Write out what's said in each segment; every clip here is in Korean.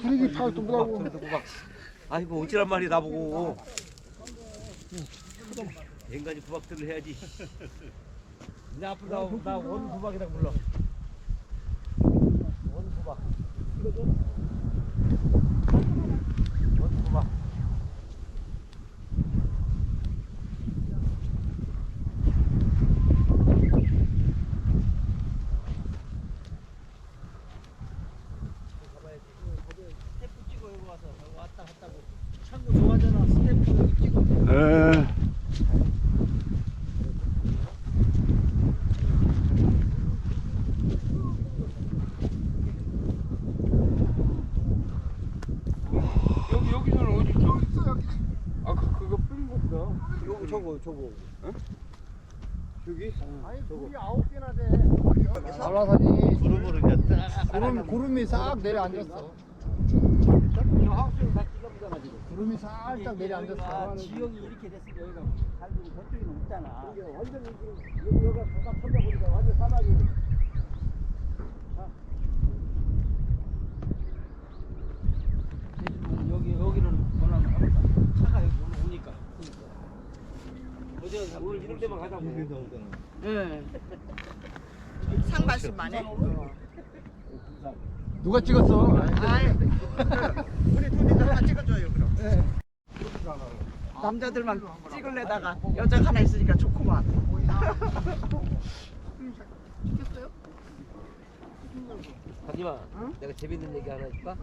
분위기 파악도 못하고. 막 아이고 어찌란 말이 나보고. 인간이 구박들을 해야지. 내 앞으로 나원 구박이라고 불러 원 구박 원 구박 스태프 찍어 여기 와서 왔다 갔다 고 창고 좋아하잖아 찍어 에. 여기 여기는 어디 그거 저거 저거 여기 아니 물이 아홉 개나 돼. 한라산이 구름으로 그냥 딱 구름 구름이 싹 내려앉았어 구름이 살짝 내려앉았어 아, 지형이 이렇게 됐으니까 여기가 살고 저쪽에는 없잖아. 이게 완전 여기 여기가 바닥 쳐다 보니까 완전 사막이. 여기 여기는 워낙 차가 여기 오니까. 어제 오늘 이럴 때만 가자고. 응. 상반신 만에? 누가 찍었어? 아이. 우리 둘이서 하나 찍어줘요 그럼. 남자들만 찍을래다가 여자가 하나 있으니까 좋구만. 하지마 내가 재밌는 얘기 하나 해줄까?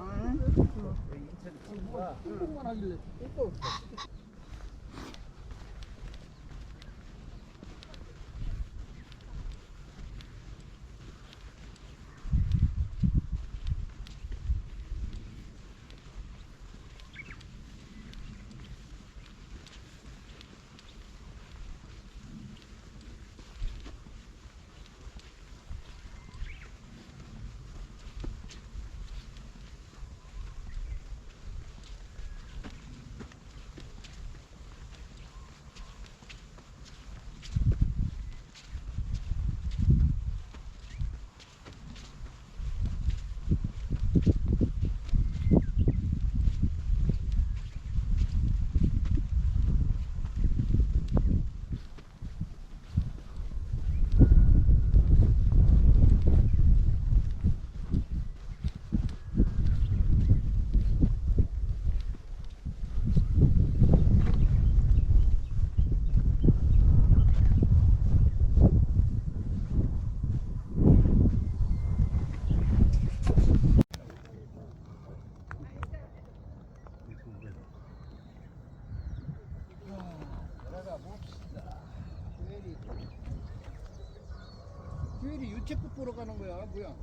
듀엘이 유채꽃 보러 가는 거야 뭐야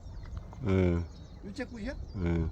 예. 유채꽃이야? 예.